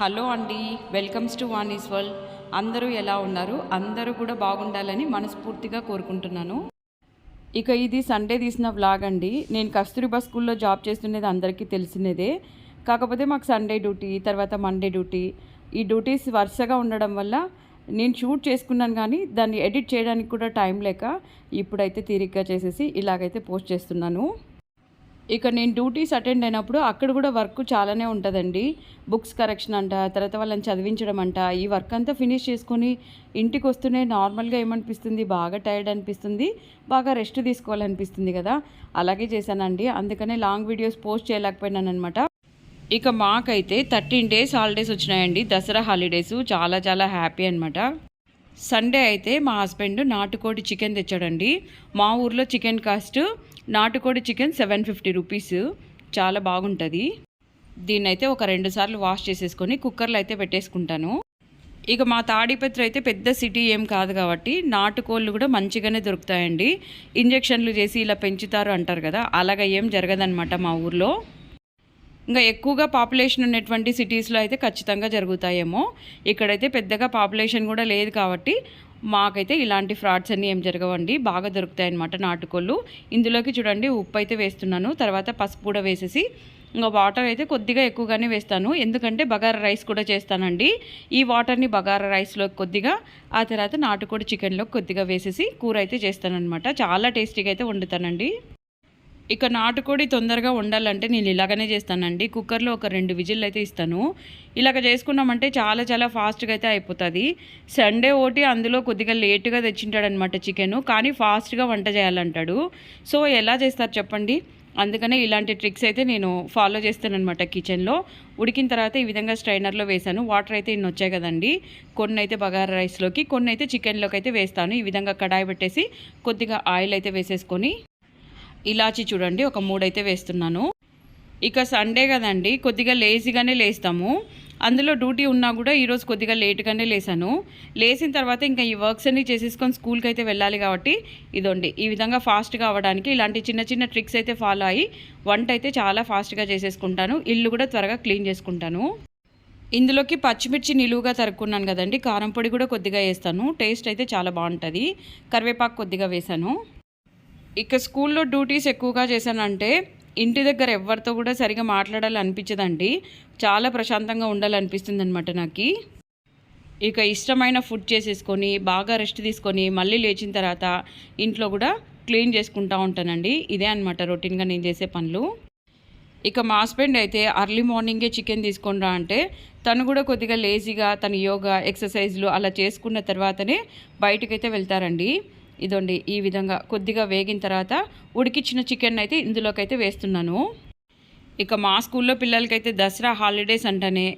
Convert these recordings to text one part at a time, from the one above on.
Hello అండి welcomes to Vani's world. అందరూ ఎలా ఉన్నారు? అందరూ కూడా బాగుండాలని మనస్ఫూర్తిగా కోరుకుంటున్నాను. ఇక ఇది సండే తీసిన వ్లాగ్ అండి. నేను కస్తూరిబా స్కూల్లో జాబ్ చేస్తున్నది అందరికీ తెలిసినదే. కాకపోతే మాకు సండే డ్యూటీ తర్వాత మండే డ్యూటీ. ఈ డ్యూటీస్ వరుసగా ఉండడం వల్ల నేను షూట్ చేసుకున్నాను కానీ దాన్ని ఎడిట్ చేయడానికి కూడా టైం లేక ఇప్పుడైతే తీరిగ్గా చేసేసి ఇలాగైతే పోస్ట్ చేస్తున్నాను. ఇక నేను డ్యూటీస్ అటెండ్ అయినప్పుడు అక్కడ కూడా వర్క్ చాలానే ఉంటుందండి. బుక్స్ కరెక్షన్ అంట తర్వాత వాళ్ళని చదివించడం అంట ఈ వర్క్ అంతా ఫినిష్ చేసుకొని ఇంటికి వస్తూనే నార్మల్గా ఏమనిపిస్తుంది? బాగా టైర్డ్ అనిపిస్తుంది బాగా రెస్ట్ తీసుకోవాలనిపిస్తుంది కదా. అలాగే చేశానండి. అందుకనే లాంగ్ వీడియోస్ పోస్ట్ చేయలేకపోయినాను అనమాట ఇక మాకైతే థర్టీన్ డేస్ హాలిడేస్ వచ్చినాయండి. దసరా హాలిడేస్. చాలా చాలా హ్యాపీ అనమాట సండే అయితే మా హస్బెండ్ నాటుకోడి చికెన్ తెచ్చాడండి. మా ఊర్లో చికెన్ కాస్ట్ నాటుకోడి చికెన్ సెవెన్ ఫిఫ్టీ రూపీస్. చాలా బాగుంటుంది. దీన్ని అయితే ఒక రెండు సార్లు వాష్ చేసేసుకొని కుక్కర్లో అయితే పెట్టేసుకుంటాను. ఇక మా తాడిపత్రి అయితే పెద్ద సిటీ ఏం కాదు కాబట్టి నాటుకోళ్ళు కూడా మంచిగానే దొరుకుతాయండి. ఇంజెక్షన్లు చేసి ఇలా పెంచుతారు అంటారు కదా అలాగ ఏం జరగదనమాట మా ఊర్లో. ఇంకా ఎక్కువగా పాపులేషన్ ఉన్నటువంటి సిటీస్లో అయితే ఖచ్చితంగా జరుగుతాయేమో. ఇక్కడైతే పెద్దగా పాపులేషన్ కూడా లేదు కాబట్టి మాకైతే ఇలాంటి ఫ్రాడ్స్ అన్నీ ఏం జరగవండి. బాగా దొరుకుతాయి అన్నమాట నాటుకోళ్ళు. ఇందులోకి చూడండి ఉప్పు అయితే వేస్తున్నాను. తర్వాత పసుపు కూడా వేసేసి ఇంకా వాటర్ అయితే కొద్దిగా ఎక్కువగానే వేస్తాను. ఎందుకంటే బగారా రైస్ కూడా చేస్తానండి. ఈ వాటర్ని బగారా రైస్లో కొద్దిగా ఆ తర్వాత నాటుకోడి చికెన్లో కొద్దిగా వేసేసి కూర అయితే చేస్తానన్నమాట. చాలా టేస్టీగా అయితే వండుతానండి. ఇక నాటుకోడి తొందరగా వండాలంటే నేను ఇలాగనే చేస్తానండి. కుక్కర్లో ఒక రెండు విజిల్ అయితే ఇస్తాను. ఇలాగ చేసుకున్నామంటే చాలా చాలా ఫాస్ట్గా అయితే అయిపోతుంది. సండే ఒకటి అందులో కొద్దిగా లేటుగా తెచ్చింటాడనమాట చికెను. కానీ ఫాస్ట్గా వంట చేయాలంటాడు. సో ఎలా చేస్తారు చెప్పండి? అందుకనే ఇలాంటి ట్రిక్స్ అయితే నేను ఫాలో చేస్తానమాట కిచెన్లో. ఉడికిన తర్వాత ఈ విధంగా స్ట్రైనర్లో వేసాను వాటర్ అయితే ఇన్ని వచ్చాయి కదండి. కొన్ని అయితే బగారా రైస్లోకి కొన్ని అయితే చికెన్లోకి అయితే వేస్తాను. ఈ విధంగా కడాయి పెట్టేసి కొద్దిగా ఆయిల్ అయితే వేసేసుకొని ఇలాచి చూడండి ఒక మూడైతే వేస్తున్నాను. ఇక సండే కదండి కొద్దిగా లేజీగానే లేస్తాము. అందులో డ్యూటీ ఉన్నా కూడా ఈరోజు కొద్దిగా లేట్గానే లేసాను. లేచిన తర్వాత ఇంకా ఈ వర్క్స్ అన్ని చేసేసుకొని స్కూల్కి అయితే వెళ్ళాలి కాబట్టి ఇదండి ఈ విధంగా ఫాస్ట్గా అవ్వడానికి ఇలాంటి చిన్న చిన్న ట్రిక్స్ అయితే ఫాలో అయ్యి వంట అయితే చాలా ఫాస్ట్గా చేసేసుకుంటాను. ఇల్లు కూడా త్వరగా క్లీన్ చేసుకుంటాను. ఇందులోకి పచ్చిమిర్చి నిలువుగా తరుక్కున్నాను కదండి కారం పొడి కూడా కొద్దిగా వేస్తాను. టేస్ట్ అయితే చాలా బాగుంటుంది. కరివేపాకు కొద్దిగా వేసాను. ఇక స్కూల్లో డ్యూటీస్ ఎక్కువగా చేశానంటే ఇంటి దగ్గర ఎవరితో కూడా సరిగా మాట్లాడాలి అనిపించదండి చాలా ప్రశాంతంగా ఉండాలనిపిస్తుంది అనమాట నాకు. ఇక ఇష్టమైన ఫుడ్ చేసేసుకొని బాగా రెస్ట్ తీసుకొని మళ్ళీ లేచిన తర్వాత ఇంట్లో కూడా క్లీన్ చేసుకుంటూ ఉంటానండి. ఇదే అనమాట రొటీన్గా నేను చేసే పనులు. ఇక మా హస్బెండ్ అయితే అర్లీ మార్నింగే చికెన్ తీసుకొని రా అంటే తను కూడా కొద్దిగా లేజీగా తన యోగా ఎక్సర్సైజ్లు అలా చేసుకున్న తర్వాతనే బయటకైతే వెళ్తారండి. ఇదండి ఈ విధంగా కొద్దిగా వేగిన తర్వాత ఉడికిచ్చిన చికెన్ అయితే ఇందులోకైతే వేస్తున్నాను. ఇక మా స్కూల్లో పిల్లలకైతే దసరా హాలిడేస్ అంటేనే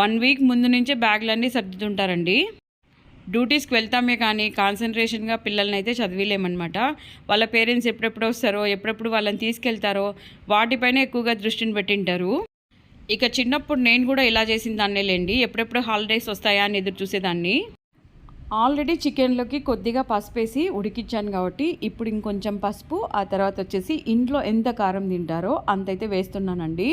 వన్ వీక్ ముందు నుంచే బ్యాగ్లన్నీ సర్దుతుంటారండి. డ్యూటీస్కి వెళ్తామే కానీ కాన్సన్ట్రేషన్గా పిల్లల్ని అయితే చదివిలేమన్నమాట. వాళ్ళ పేరెంట్స్ ఎప్పుడెప్పుడు వస్తారో ఎప్పుడెప్పుడు వాళ్ళని తీసుకెళ్తారో వాటిపైన ఎక్కువగా దృష్టిని పెట్టింటారు. ఇక చిన్నప్పుడు నేను కూడా ఇలా చేసిన దాన్నే లేండి. ఎప్పుడెప్పుడు హాలిడేస్ వస్తాయా అని ఎదురు చూసేదాన్ని. ఆల్రెడీ చికెన్లోకి కొద్దిగా పసుపు వేసి ఉడికించాను కాబట్టి ఇప్పుడు ఇంకొంచెం పసుపు ఆ తర్వాత వచ్చేసి ఇంట్లో ఎంత కారం తింటారో అంతైతే వేస్తున్నానండి.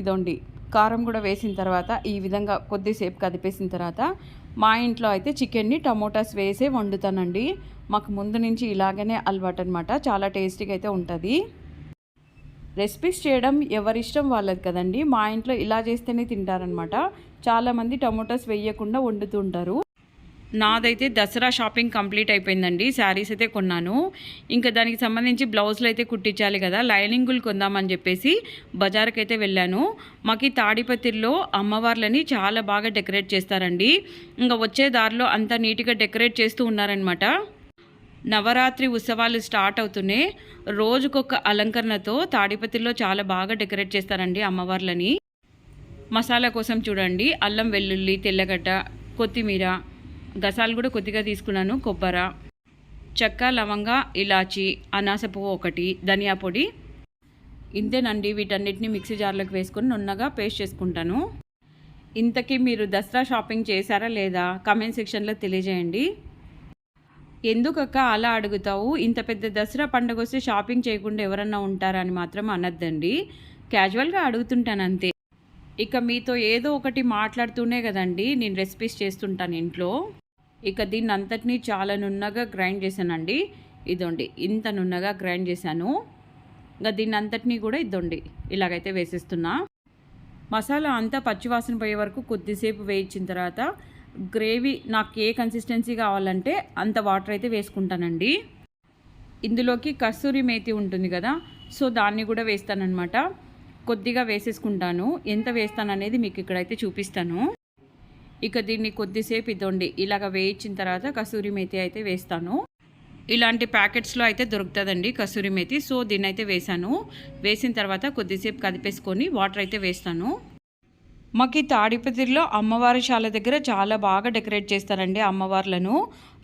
ఇదోండి కారం కూడా వేసిన తర్వాత ఈ విధంగా కొద్దిసేపు కదిపేసిన తర్వాత మా ఇంట్లో అయితే చికెన్ని టమోటాస్ వేసే వండుతానండి. మాకు ముందు నుంచి ఇలాగనే అలవాటు అనమాట చాలా టేస్టీగా అయితే ఉంటుంది. రెసిపీస్ చేయడం ఎవరిష్టం వాళ్ళది కదండి మా ఇంట్లో ఇలా చేస్తేనే తింటారనమాట చాలామంది టమోటాస్ వేయకుండా వండుతుంటారు నాదైతే దసరా షాపింగ్ కంప్లీట్ అయిపోయిందండి. శారీస్ అయితే కొన్నాను. ఇంకా దానికి సంబంధించి బ్లౌజ్లు అయితే కుట్టించాలి కదా. లైనింగులు కొందామని చెప్పేసి బజార్కి అయితే వెళ్ళాను. మాకు తాడిపత్రిలో అమ్మవార్లని చాలా బాగా డెకరేట్ చేస్తారండి. ఇంకా వచ్చే దారిలో అంత నీట్గా డెకరేట్ చేస్తూ ఉన్నారనమాట నవరాత్రి ఉత్సవాలు స్టార్ట్ అవుతున్నాయి రోజుకొక అలంకరణతో తాడిపత్రిలో చాలా బాగా డెకరేట్ చేస్తారండి అమ్మవార్లని. మసాలా కోసం చూడండి. అల్లం వెల్లుల్లి తెల్లగడ్డ కొత్తిమీర గసాలు కూడా కొద్దిగా తీసుకున్నాను. కొబ్బర చెక్క లవంగ ఇలాచి అనాస పువ్వు ఒకటి ధనియా పొడి. ఇంతేనండి వీటన్నిటిని మిక్సీ జార్లోకి వేసుకొని నున్నగా పేస్ట్ చేసుకుంటాను. ఇంతకీ మీరు దసరా షాపింగ్ చేశారా లేదా కమెంట్ సెక్షన్లో తెలియజేయండి. ఎందుకక్క అలా అడుగుతావు? ఇంత పెద్ద దసరా పండుగ వస్తే షాపింగ్ చేయకుండా ఎవరన్నా ఉంటారా అని మాత్రం అనద్దండి. క్యాజువల్గా అడుగుతుంటాను అంతే. ఇక మీతో ఏదో ఒకటి మాట్లాడుతూనే కదండి నేను రెసిపీస్ చేస్తుంటాను ఇంట్లో. ఇక దీన్ని అంతటినీ చాలా నున్నగా గ్రైండ్ చేశానండి. ఇదండి ఇంత నున్నగా గ్రైండ్ చేశాను. ఇంకా దీన్ని అంతటినీ కూడా ఇదండి ఇలాగైతే వేసేస్తున్నా. మసాలా అంతా పచ్చివాసన పోయే వరకు కొద్దిసేపు వేయించిన తర్వాత గ్రేవీ నాకు ఏ కన్సిస్టెన్సీ కావాలంటే అంత వాటర్ అయితే వేసుకుంటానండి. ఇందులోకి కస్తూరి మేతి ఉంటుంది కదా సో దాన్ని కూడా వేస్తానన్నమాట. కొద్దిగా వేసేసుకుంటాను. ఎంత వేస్తాననేది మీకు ఇక్కడైతే చూపిస్తాను. ఇక దీన్ని కొద్దిసేపు ఇదండి. ఇలాగ వేయించిన తర్వాత కసూరి మేతి అయితే వేస్తాను. ఇలాంటి ప్యాకెట్స్లో అయితే దొరుకుతుందండి కసూరి మేతి. సో దీన్ని అయితే వేసాను వేసిన తర్వాత కొద్దిసేపు కదిపేసుకొని వాటర్ అయితే వేస్తాను. మాకు ఈ తాడిపత్రిలో అమ్మవారి శాల దగ్గర చాలా బాగా డెకరేట్ చేస్తారండి అమ్మవార్లను.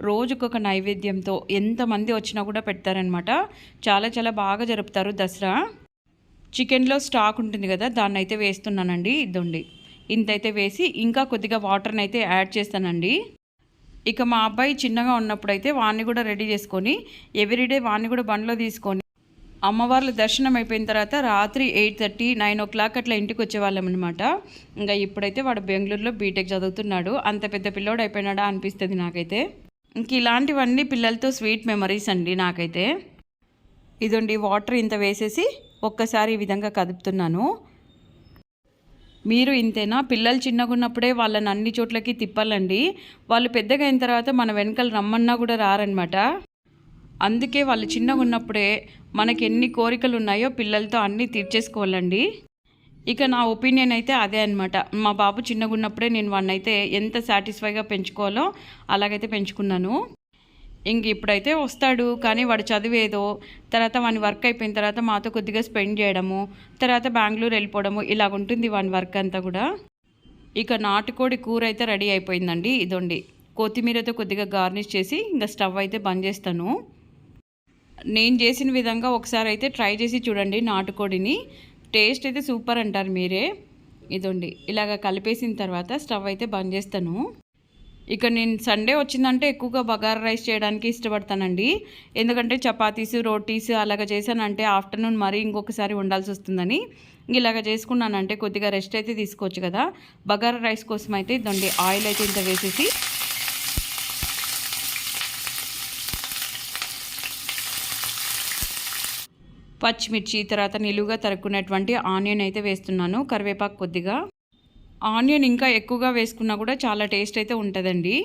రోజుకొక నైవేద్యంతో ఎంతమంది వచ్చినా కూడా పెడతారనమాట. చాలా చాలా బాగా జరుపుతారు దసరా. చికెన్లో స్టాక్ ఉంటుంది కదా దాన్ని అయితే వేస్తున్నానండి. ఇదండి. ఇంతైతే వేసి ఇంకా కొద్దిగా వాటర్ని అయితే యాడ్ చేస్తానండి. ఇక మా అబ్బాయి చిన్నగా ఉన్నప్పుడు అయితే వాడిని కూడా రెడీ చేసుకొని ఎవ్రీడే వాడిని కూడా బండ్లో తీసుకొని అమ్మవార్ల దర్శనం అయిపోయిన తర్వాత రాత్రి eight thirty nine o'clock అట్లా ఇంటికి వచ్చేవాళ్ళం అనమాట ఇంకా ఇప్పుడైతే వాడు బెంగళూరులో బీటెక్ చదువుతున్నాడు. అంత పెద్ద పిల్లోడు అయిపోయినాడా అనిపిస్తుంది నాకైతే. ఇంక ఇలాంటివన్నీ పిల్లలతో స్వీట్ మెమరీస్ అండి నాకైతే. ఇదండి వాటర్ ఇంత వేసేసి ఒక్కసారి ఈ విధంగా కదుపుతున్నాను. మీరు ఇంతేనా? పిల్లలు చిన్నగా ఉన్నప్పుడే వాళ్ళని అన్ని చోట్లకి తిప్పాలండి. వాళ్ళు పెద్దగా అయిన తర్వాత మన వెనకాల రమ్మన్నా కూడా రారనమాట అందుకే వాళ్ళు చిన్నగా ఉన్నప్పుడే మనకి ఎన్ని కోరికలు ఉన్నాయో పిల్లలతో అన్నీ తీర్చేసుకోవాలండి. ఇక నా ఒపీనియన్ అయితే అదే అనమాట మా బాబు చిన్నగా ఉన్నప్పుడే నేను వాడినైతే అయితే ఎంత సాటిస్ఫైగా పెంచుకోవాలో అలాగైతే పెంచుకున్నాను. ఇంక ఇప్పుడైతే వస్తాడు కానీ వాడు చదివేదో తర్వాత వాని వర్క్ అయిపోయిన తర్వాత మాతో కొద్దిగా స్పెండ్ చేయడము తర్వాత బెంగళూరు వెళ్ళిపోవడము ఇలాగ ఉంటుంది వాని వర్క్ అంతా కూడా. ఇక నాటుకోడి కూర అయితే రెడీ అయిపోయిందండి ఇదండి. కొత్తిమీరతో కొద్దిగా గార్నిష్ చేసి ఇంకా స్టవ్ అయితే బంద్ చేస్తాను. నేను చేసిన విధంగా ఒకసారి అయితే ట్రై చేసి చూడండి నాటుకోడిని. టేస్ట్ అయితే సూపర్ అంటారు మీరే. ఇదండి ఇలాగ కలిపేసిన తర్వాత స్టవ్ అయితే బంద్ చేస్తాను. ఇక నేను సండే వచ్చిందంటే ఎక్కువగా బగారా రైస్ చేయడానికి ఇష్టపడతానండి. ఎందుకంటే చపాతీస్ రోటీస్ అలాగ చేశానంటే ఆఫ్టర్నూన్ మరీ ఇంకొకసారి ఉండాల్సి వస్తుందని. ఇలాగ చేసుకున్నానంటే కొద్దిగా రెస్ట్ అయితే తీసుకోవచ్చు కదా. బగారా రైస్ కోసం అయితే ఇదండి ఆయిల్ అయితే ఇంత వేసేసి. పచ్చిమిర్చి తర్వాత నిలువుగా తరుక్కున్నటువంటి ఆనియన్ అయితే వేస్తున్నాను కరివేపాకు కొద్దిగా. ఆనియన్ ఇంకా ఎక్కువగా వేసుకున్నా కూడా చాలా టేస్ట్ అయితే ఉంటుందండి.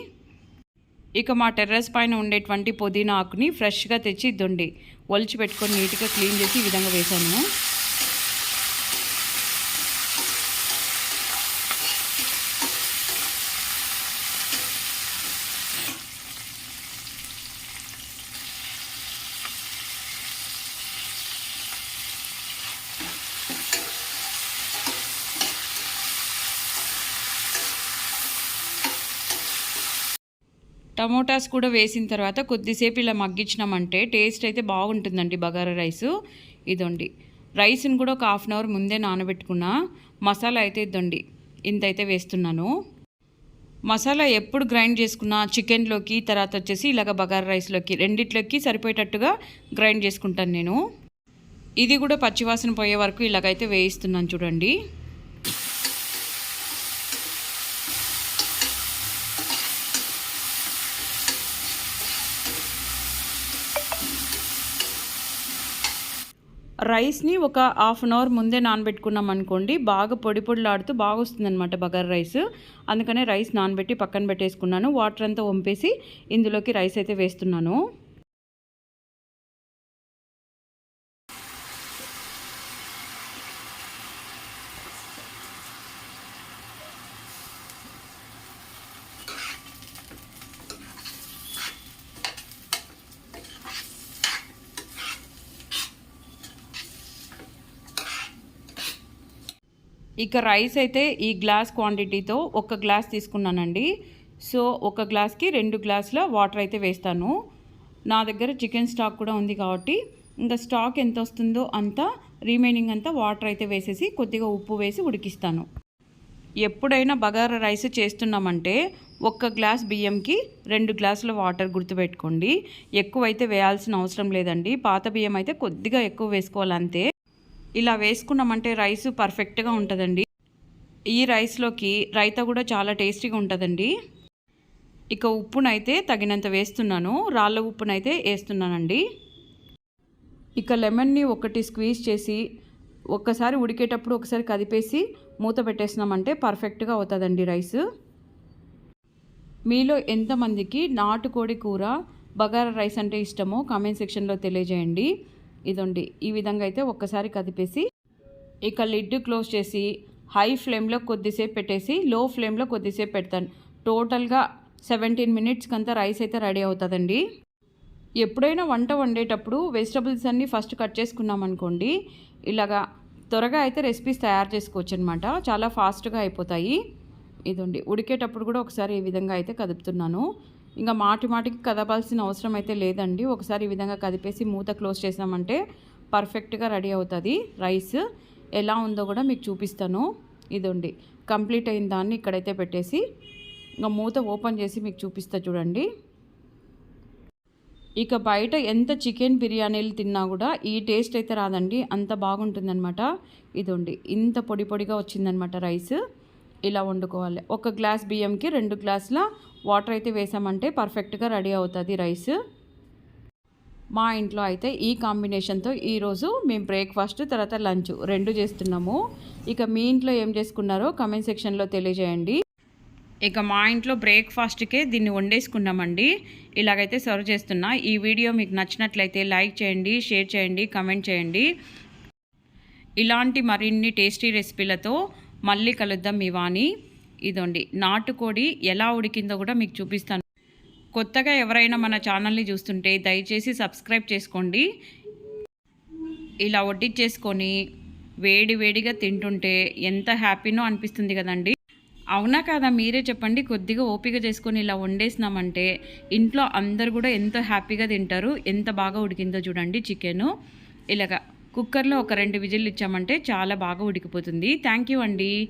ఇక మా టెర్రస్ పైన ఉండేటువంటి పుదీనా ఆకుని ఫ్రెష్గా తెచ్చి దొండి ఒలిచి పెట్టుకొని నీట్గా క్లీన్ చేసి ఈ విధంగా వేసాను టమోటాస్ కూడా వేసిన తర్వాత కొద్దిసేపు ఇలా మగ్గించినామంటే టేస్ట్ అయితే బాగుంటుందండి బగారా రైసు. ఇదండి. రైస్ని కూడా ఒక హాఫ్ అన్ అవర్ ముందే నానబెట్టుకున్నా మసాలా అయితే ఇద్దండి అయితే వేస్తున్నాను. మసాలా ఎప్పుడు గ్రైండ్ చేసుకున్నా చికెన్లోకి తర్వాత వచ్చేసి ఇలాగ బగారా రైస్లోకి రెండిట్లోకి సరిపోయేటట్టుగా గ్రైండ్ చేసుకుంటాను నేను. ఇది కూడా పచ్చివాసన పోయే వరకు ఇలాగైతే వేయిస్తున్నాను చూడండి. రైస్ని ఒక హాఫ్ అన్ అవర్ ముందే నానబెట్టుకున్నాం అనుకోండి బాగా పొడి పొడిలాడుతూ బాగా వస్తుందన్నమాట బగర్ రైస్. అందుకనే రైస్ నానబెట్టి పక్కన పెట్టేసుకున్నాను. వాటర్ అంతా వంపేసి ఇందులోకి రైస్ అయితే వేస్తున్నాను. ఇక రైస్ అయితే ఈ గ్లాస్ క్వాంటిటీతో ఒక గ్లాస్ తీసుకున్నానండి. సో ఒక గ్లాస్కి రెండు గ్లాసుల వాటర్ అయితే వేస్తాను. నా దగ్గర చికెన్ స్టాక్ కూడా ఉంది కాబట్టి ఇంకా స్టాక్ ఎంత వస్తుందో అంత రిమైనింగ్ అంతా వాటర్ అయితే వేసేసి కొద్దిగా ఉప్పు వేసి ఉడికిస్తాను. ఎప్పుడైనా బగారా రైస్ చేస్తున్నామంటే ఒక్క గ్లాస్ బియ్యంకి రెండు గ్లాసుల వాటర్ గుర్తుపెట్టుకోండి. ఎక్కువైతే వేయాల్సిన అవసరం లేదండి. పాత బియ్యం అయితే కొద్దిగా ఎక్కువ వేసుకోవాలి అంతే ఇలా వేసుకున్నామంటే రైస్ పర్ఫెక్ట్గా ఉంటుందండి. ఈ రైస్లోకి రైతా కూడా చాలా టేస్టీగా ఉంటుందండి. ఇక ఉప్పునైతే తగినంత వేస్తున్నాను. రాళ్ళ ఉప్పునైతే వేస్తున్నానండి. ఇక లెమన్ని ఒకటి స్క్వీజ్ చేసి ఒక్కసారి ఉడికేటప్పుడు ఒకసారి కదిపేసి మూత పెట్టేసినామంటే పర్ఫెక్ట్గా అవుతుందండి రైస్. మీలో ఎంతమందికి నాటుకోడి కూర బగారా రైస్ అంటే ఇష్టమో కామెంట్ సెక్షన్లో తెలియజేయండి. ఇదండి. ఈ విధంగా అయితే ఒక్కసారి కదిపేసి ఇక లిడ్ క్లోజ్ చేసి హై ఫ్లేమ్లో కొద్దిసేపు పెట్టేసి లో ఫ్లేమ్లో కొద్దిసేపు పెడతాను. టోటల్గా సెవెంటీన్ మినిట్స్కి అంతా రైస్ అయితే రెడీ అవుతుందండి. ఎప్పుడైనా వంట వండేటప్పుడు వెజిటబుల్స్ అన్నీ ఫస్ట్ కట్ చేసుకున్నాం అనుకోండి ఇలాగా త్వరగా అయితే రెసిపీస్ తయారు చేసుకోవచ్చు అనమాట చాలా ఫాస్ట్గా అయిపోతాయి. ఇదండి. ఉడికేటప్పుడు కూడా ఒకసారి ఈ విధంగా అయితే కదుపుతున్నాను. ఇంకా మాటి మాటికి కదపాల్సిన అవసరం అయితే లేదండి. ఒకసారి ఈ విధంగా కదిపేసి మూత క్లోజ్ చేసామంటే పర్ఫెక్ట్గా రెడీ అవుతుంది. రైస్ ఎలా ఉందో కూడా మీకు చూపిస్తాను. ఇదండి. కంప్లీట్ అయిన దాన్ని ఇక్కడైతే పెట్టేసి ఇంకా మూత ఓపెన్ చేసి మీకు చూపిస్తా చూడండి. ఇక బయట ఎంత చికెన్ బిర్యానీలు తిన్నా కూడా ఈ టేస్ట్ అయితే రాదండి. అంత బాగుంటుందన్నమాట. ఇదండి. ఇంత పొడి పొడిగా వచ్చిందనమాట రైస్. ఇలా వండుకోవాలి. ఒక గ్లాస్ బియ్యంకి రెండు గ్లాసుల వాటర్ అయితే వేసామంటే పర్ఫెక్ట్గా రెడీ అవుతుంది రైస్. మా ఇంట్లో అయితే ఈ కాంబినేషన్తో ఈరోజు మేము బ్రేక్ఫాస్ట్ తర్వాత లంచ్ రెండు చేస్తున్నాము. ఇక మీ ఇంట్లో ఏం చేసుకున్నారో కమెంట్ సెక్షన్లో తెలియజేయండి. ఇక మా ఇంట్లో బ్రేక్ఫాస్ట్కే దీన్ని వండేసుకున్నామండి. ఇలాగైతే సర్వ్ చేస్తున్నా. ఈ వీడియో మీకు నచ్చినట్లయితే లైక్ చేయండి షేర్ చేయండి కమెంట్ చేయండి. ఇలాంటి మరిన్ని టేస్టీ రెసిపీలతో మళ్ళీ కలుద్దాం మీ వాణి. ఇదండి. నాటుకోడి ఎలా ఉడికిందో కూడా మీకు చూపిస్తాను. కొత్తగా ఎవరైనా మన ఛానల్ని చూస్తుంటే దయచేసి సబ్స్క్రైబ్ చేసుకోండి. ఇలా వడ్డించేసుకొని వేడి వేడిగా తింటుంటే ఎంత హ్యాపీనో అనిపిస్తుంది కదండి. అవునా కాదా? మీరే చెప్పండి. కొద్దిగా ఓపిక చేసుకొని ఇలా వండేసినామంటే ఇంట్లో అందరు కూడా ఎంతో హ్యాపీగా తింటారు ఎంత బాగా ఉడికిందో చూడండి చికెను. ఇలాగా కుక్కర్లో ఒక రెండు విజిల్లు ఇచ్చామంటే చాలా బాగా ఉడికిపోతుంది. థ్యాంక్ యూ అండి.